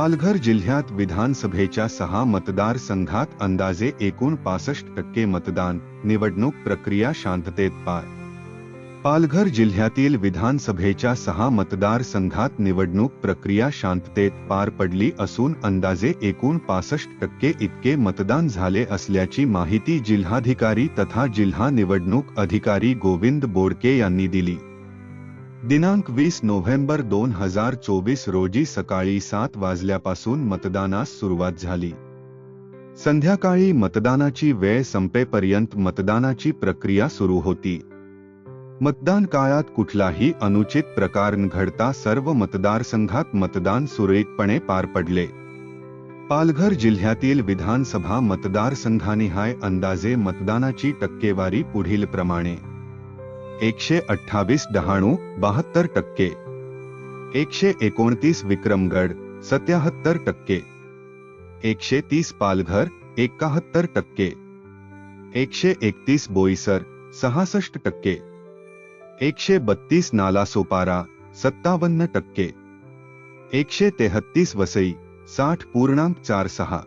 पालघर जिल्ह्यात विधानसभेच्या सहा मतदारसंघात अंदाजे एकूण पासष्ट टक्के मतदान निवडणूक प्रक्रिया शांततेत पार. पालघर जिल्ह्यातील विधानसभेच्या सहा मतदारसंघात निवडणूक प्रक्रिया शांततेत पार पडली असून अंदाजे एकूण पासष्ट टक्के इतके मतदान झाले असल्याची माहिती जिल्हाधिकारी तथा जिल्हा निवडणूक अधिकारी गोविंद बोडके यांनी दिली. दिनांक वीस नोव्हेंबर दोन हजार चोवीस रोजी सकाळी सात वाजल्यापासून मतदानास सुरुवात झाली. संध्याकाळी मतदानाची वेळ संपेपर्यंत मतदानाची प्रक्रिया सुरू होती. मतदान काळात कुठलाही अनुचित प्रकार घडता सर्व मतदारसंघात मतदान सुरळीतपणे पार पडले. पालघर जिल्ह्यातील विधानसभा मतदारसंघानिहाय अंदाजे मतदानाची टक्केवारी पुढील प्रमाणे एकशे अठ्ठावीस डहाणू बहात्तर टक्के। एकशे एकोणतीस विक्रमगड सत्याहत्तर टक्के। एकशे तीस पालघर एकाहत्तर टक्के। एकशे एकतीस बोईसर सहासष्ट टक्के। एकशे बत्तीस नालासोपारा सत्तावन्न टक्के। एकशे तेहत्तीस वसई साठ पूर्णांक चार सहा।